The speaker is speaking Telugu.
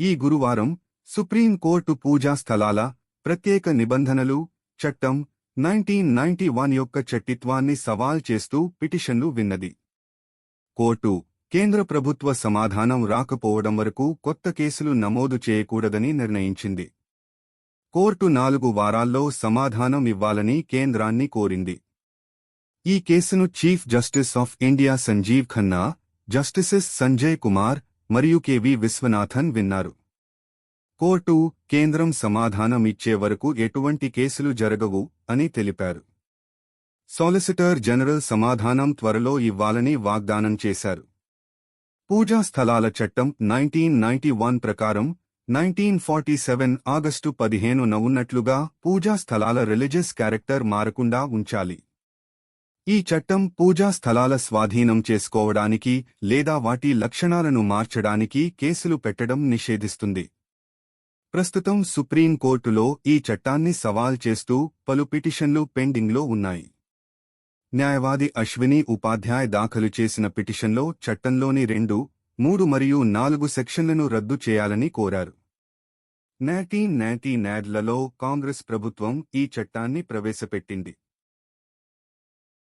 ఈ గురువారం సుప్రీంకోర్టు పూజా స్థలాల ప్రత్యేక నిబంధనలు చట్టం నైన్టీన్ నైన్టీ వన్ యొక్క చట్టిత్వాన్ని సవాల్ చేస్తూ పిటిషన్లు విన్నది. కోర్టు కేంద్ర ప్రభుత్వ సమాధానం రాకపోవడం వరకు కొత్త కేసులు నమోదు చేయకూడదని నిర్ణయించింది. కోర్టు నాలుగు వారాల్లో సమాధానం ఇవ్వాలని కేంద్రాన్ని కోరింది. ఈ కేసును Chief Justice of India Sanjiv Khanna Justices Sanjay Kumar మరియు కెవి విశ్వనాథన్ విన్నారు. కోర్టు కేంద్రం సమాధానం ఇచ్చే వరకు ఎటువంటి కేసులు జరగవు అని తెలిపారు. సాలిసిటర్ జనరల్ సమాధానం త్వరలో ఇవ్వాలని వాగ్దానం చేశారు. పూజా స్థలాల చట్టం నైన్టీన్ నైన్టీ వన్ ప్రకారం నైన్టీన్ ఫార్టీ సెవెన్ ఆగస్టు పదిహేనున ఉన్నట్లుగా పూజా స్థలాల రిలీజియస్ క్యారెక్టర్ మారకుండా ఉంచాలి. ఈ చట్టం పూజా స్థలాల స్వాధీనం చేసుకోవడానికి లేదా వాటి లక్షణాలను మార్చడానికి కేసులు పెట్టడం నిషేధిస్తుంది. ప్రస్తుతం సుప్రీంకోర్టులో ఈ చట్టాన్ని సవాల్ చేస్తూ పలు పిటిషన్లు పెండింగ్లో ఉన్నాయి. న్యాయవాది అశ్విని ఉపాధ్యాయ్ దాఖలు చేసిన పిటిషన్లో చట్టంలోని రెండు మూడు మరియు నాలుగు సెక్షన్లను రద్దు చేయాలని కోరారు. నాటీ నాటీ నాడ్లలో కాంగ్రెస్ ప్రభుత్వం ఈ చట్టాన్ని ప్రవేశపెట్టింది.